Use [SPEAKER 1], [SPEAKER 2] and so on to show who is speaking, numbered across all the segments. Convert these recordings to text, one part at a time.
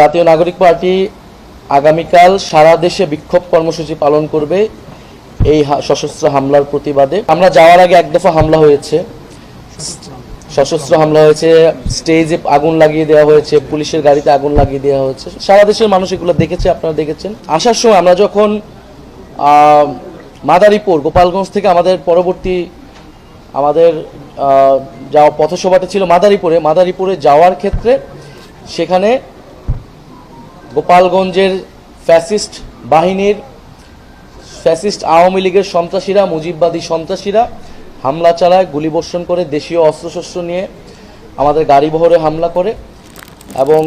[SPEAKER 1] জাতীয় নাগরিক পার্টি আগামীকাল সারা দেশে বিক্ষোভ কর্মসূচি পালন করবে এই সশস্ত্র হামলার প্রতিবাদে। আমরা যাওয়ার আগে এক দফা হামলা হয়েছে। সশস্ত্র হামলা হয়েছে, স্টেজে আগুন লাগিয়ে দেওয়া হয়েছে, পুলিশের গাড়িতে আগুন লাগিয়ে দেওয়া হয়েছে। সারা দেশের মানুষ এগুলো দেখেছে, আপনারা দেখেছেন। আসার সময় আমরা যখন মাদারীপুর, গোপালগঞ্জ থেকে আমাদের পরবর্তী, আমাদের যাওয়া পথসভাটা ছিল মাদারীপুরে। মাদারীপুরে যাওয়ার ক্ষেত্রে সেখানে গোপালগঞ্জের ফ্যাসিস্ট বাহিনীর ফ্যাসিস্ট আওয়ামী লীগের সন্ত্রাসীরা, মুজিববাদী সন্ত্রাসীরা হামলা চালায়, গুলিবর্ষণ করে দেশীয় অস্ত্রশস্ত্র নিয়ে আমাদের গাড়ি বহরে হামলা করে এবং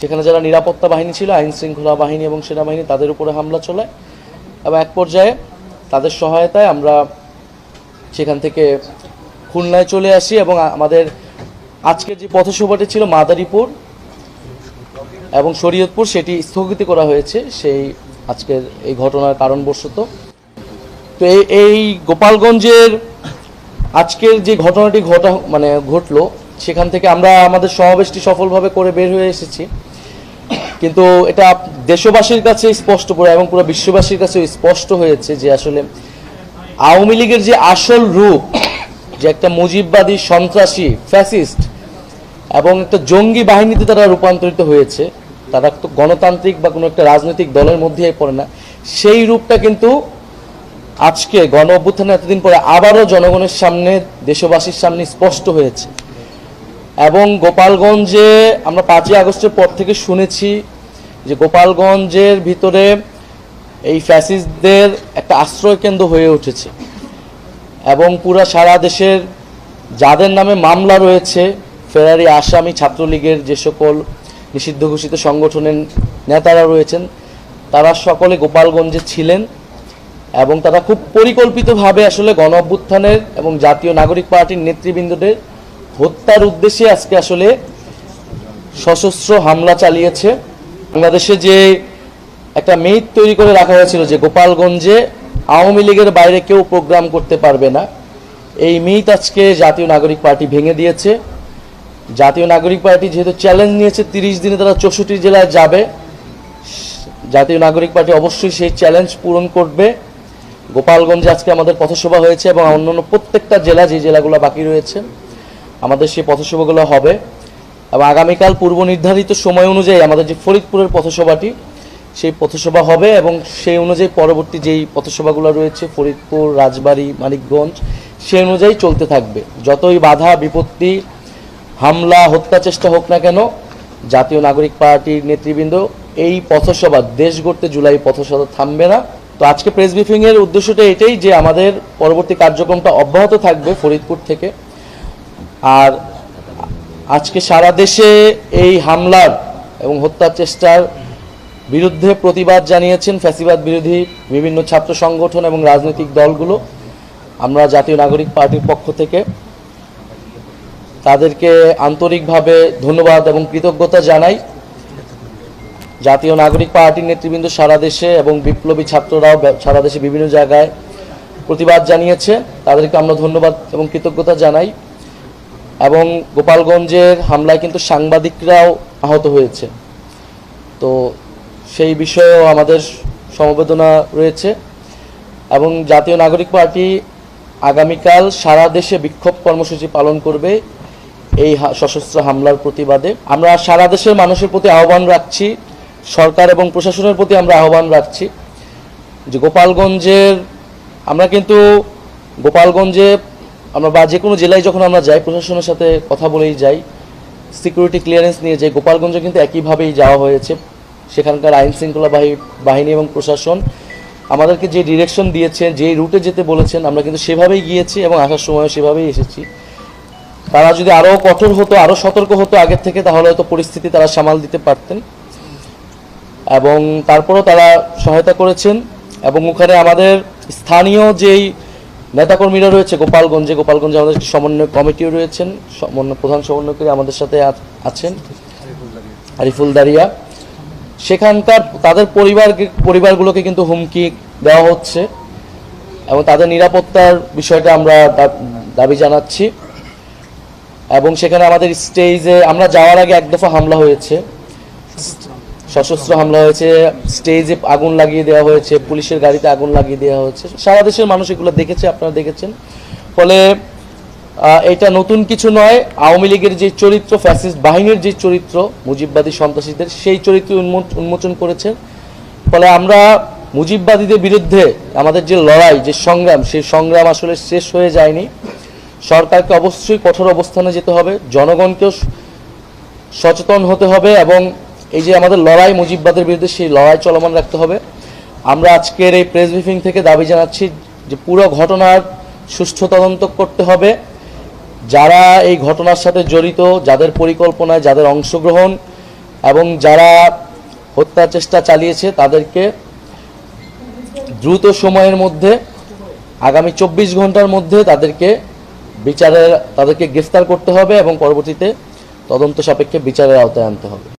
[SPEAKER 1] সেখানে যারা নিরাপত্তা বাহিনী ছিল, আইন শৃঙ্খলা বাহিনী এবং সেনাবাহিনী, তাদের উপরে হামলা চলায় এবং এক পর্যায়ে তাদের সহায়তায় আমরা সেখান থেকে খুলনায় চলে আসি এবং আমাদের আজকের যে পথসভাটি ছিল মাদারীপুর এবং শরীয়তপুর সেটি স্থগিত করা হয়েছে সেই আজকের এই ঘটনার কারণবশত। তো এই গোপালগঞ্জের আজকের যে ঘটনাটি ঘটা মানে ঘটলো, সেখান থেকে আমরা আমাদের সমাবেশটি সফলভাবে করে বের হয়ে এসেছি। কিন্তু এটা দেশবাসীর কাছে স্পষ্ট পুরো এবং পুরো বিশ্ববাসীর কাছে স্পষ্ট হয়েছে যে আসলে আওয়ামী লীগের যে আসল রূপ, যে একটা মুজিববাদী সন্ত্রাসী, ফ্যাসিস্ট এবং একটা জঙ্গি বাহিনীতে তারা রূপান্তরিত হয়েছে, তারা তো গণতান্ত্রিক বা কোনো একটা রাজনৈতিক দলের মধ্যেই পড়ে না। সেই রূপটা কিন্তু আজকে গণ অভ্যুত্থানের এতদিন পরে আবারও জনগণের সামনে, দেশবাসীর সামনে স্পষ্ট হয়েছে। এবং গোপালগঞ্জে আমরা পাঁচই আগস্টের পর থেকে শুনেছি যে গোপালগঞ্জের ভিতরে এই ফ্যাসিস্টদের একটা আশ্রয় কেন্দ্র হয়ে উঠেছে। এবং পুরা সারা দেশের যাদের নামে মামলা রয়েছে ফেরারি আসামি ছাত্রলীগের যে সকল নিষিদ্ধ ঘোষিত সংগঠনের নেতারা রয়েছেন, তারা সকলে গোপালগঞ্জে ছিলেন এবং তারা খুব পরিকল্পিতভাবে আসলে গণ অভ্যুত্থানের এবং জাতীয় নাগরিক পার্টির নেতৃবৃন্দদের হত্যার উদ্দেশ্যে আজকে আসলে সশস্ত্র হামলা চালিয়েছে। বাংলাদেশে যে একটা মেইট তৈরি করে রাখা হয়েছিল যে গোপালগঞ্জে আওয়ামী লীগের বাইরে কেউ প্রোগ্রাম করতে পারবে না, এই মিট আজকে জাতীয় নাগরিক পার্টি ভেঙে দিয়েছে। জাতীয় নাগরিক পার্টি যেহেতু চ্যালেঞ্জ নিয়েছে, তিরিশ দিনে তারা চৌষট্টি জেলায় যাবে। জাতীয় নাগরিক পার্টি অবশ্যই সেই চ্যালেঞ্জ পূরণ করবে। গোপালগঞ্জে আজকে আমাদের পথসভা হয়েছে এবং অন্যান্য প্রত্যেকটা জেলা যে জেলাগুলো বাকি রয়েছে, আমাদের সেই পথসভাগুলো হবে। এবং আগামীকাল পূর্ব নির্ধারিত সময় অনুযায়ী আমাদের যে ফরিদপুরের পথসভাটি, সেই পথসভা হবে এবং সেই অনুযায়ী পরবর্তী যেই পথসভাগুলো রয়েছে, ফরিদপুর, রাজবাড়ী, মানিকগঞ্জ, সেই অনুযায়ী চলতে থাকবে। যতই বাধা, বিপত্তি হামলা হত্যা চেষ্টা হোক না কেন, জাতীয় নাগরিক পার্টির নেতৃবৃন্দ, এই পথসভা দেশ গড়তে জুলাই পথসভা থামবে না। তো আজকে প্রেস ব্রিফিং এর উদ্দেশ্যটা এটাই যে আমাদের পরবর্তী কার্যক্রমটা অব্যাহত থাকবে ফরিদপুর থেকে। আর আজকে সারা দেশে এই হামলার এবং হত্যা চেষ্টার বিরুদ্ধে প্রতিবাদ জানিয়েছেন ফ্যাসিবাদ বিরোধী বিভিন্ন ছাত্র সংগঠন এবং রাজনৈতিক দলগুলো। আমরা জাতীয় নাগরিক পার্টির পক্ষ থেকে তাদেরকে আন্তরিকভাবে ধন্যবাদ এবং কৃতজ্ঞতা জানাই। জাতীয় নাগরিক পার্টির নেতৃবৃন্দ সারা দেশে এবং বিপ্লবী ছাত্ররাও সারা দেশে বিভিন্ন জায়গায় প্রতিবাদ জানিয়েছে। তাদেরকে আমরা ধন্যবাদ এবং কৃতজ্ঞতা জানাই। এবং গোপালগঞ্জের হামলায় কিন্তু সাংবাদিকরাও আহত হয়েছে। তো সেই বিষয়েও আমাদের সমবেদনা রয়েছে। এবং জাতীয় নাগরিক পার্টি আগামীকাল সারা দেশে বিক্ষোভ কর্মসূচি পালন করবে। এই সশস্ত্র হামলার প্রতিবাদে। আমরা সারা দেশের মানুষের প্রতি আহ্বান রাখছি, সরকার এবং প্রশাসনের প্রতি আমরা আহ্বান রাখছি যে গোপালগঞ্জের আমরা কিন্তু গোপালগঞ্জে আমরা বা যে কোনো জেলায় যখন আমরা যাই, প্রশাসনের সাথে কথা বলেই যাই সিকিউরিটি ক্লিয়ারেন্স নিয়ে যাই, গোপালগঞ্জে কিন্তু একইভাবেই যাওয়া হয়েছে। সেখানকার আইন শৃঙ্খলা বাহি- বাহিনী এবং প্রশাসন আমাদেরকে যে ডিরেকশন দিয়েছেন যে রুটে যেতে বলেছেন, আমরা কিন্তু সেভাবেই গিয়েছি এবং আসার সময় সেভাবেই এসেছি। তারা যদি আরও কঠোর হতো আরও সতর্ক হতো আগের থেকে, তাহলে হয়তো পরিস্থিতি তারা সামাল দিতে পারতেন। এবং তারপরও তারা সহায়তা করেছেন। এবং ওখানে আমাদের স্থানীয় যেই নেতাকর্মীরা রয়েছে, গোপালগঞ্জে গোপালগঞ্জে আমাদের সমন্বয় কমিটিও রয়েছেন, সমন্বয়, প্রধান সমন্বয়কারী আমাদের সাথে আছেন, আরিফুল দারিয়া। সেখানকার তাদের পরিবার, পরিবারগুলোকে কিন্তু হুমকি দেওয়া হচ্ছে। এবং তাদের নিরাপত্তার বিষয়টা আমরা দাবি জানাচ্ছি। এবং সেখানে আমাদের স্টেজে আমরা যাওয়ার আগে এক দফা হামলা হয়েছে। সশস্ত্র হামলা হয়েছে স্টেজে আগুন লাগিয়ে দেওয়া হয়েছে, পুলিশের গাড়িতে আগুন লাগিয়ে দেওয়া হয়েছে। সারা দেশের মানুষ এগুলো দেখেছে, আপনারা দেখেছেন। ফলে এটা নতুন কিছু নয়, আওয়ামী লীগের যে চরিত্র ফ্যাসিস্ট বাহিনীর যে চরিত্র, মুজিববাদী সন্ত্রাসীদের, সেই চরিত্র উন্মো- উন্মোচন করেছে। ফলে আমরা মুজিববাদীদের বিরুদ্ধে আমাদের যে লড়াই, যে সংগ্রাম, সেই সংগ্রাম আসলে শেষ হয়ে যায়নি। সরকারকে অবশ্যই কঠোর অবস্থানে যেতে হবে, জনগণকেও সচেতন হতে হবে এবং এই যে আমাদের লড়াই মুজিববাদের বিরুদ্ধে সেই লড়াই চলমান রাখতে হবে। আমরা আজকের এই প্রেস ব্রিফিং থেকে দাবি জানাচ্ছি যে পুরো ঘটনার সুষ্ঠু তদন্ত করতে হবে। যারা এই ঘটনার সাথে জড়িত, যাদের পরিকল্পনায় যাদের অংশগ্রহণ এবং যারা হত্যার চেষ্টা চালিয়েছে, তাদেরকে দ্রুত সময়ের মধ্যে, আগামী চব্বিশ ঘণ্টার মধ্যে তাদেরকে বিচারের তাদেরকে গ্রেফতার করতে হবে এবং পরবর্তীতে তদন্ত সাপেক্ষে বিচারের আওতায় আনতে হবে।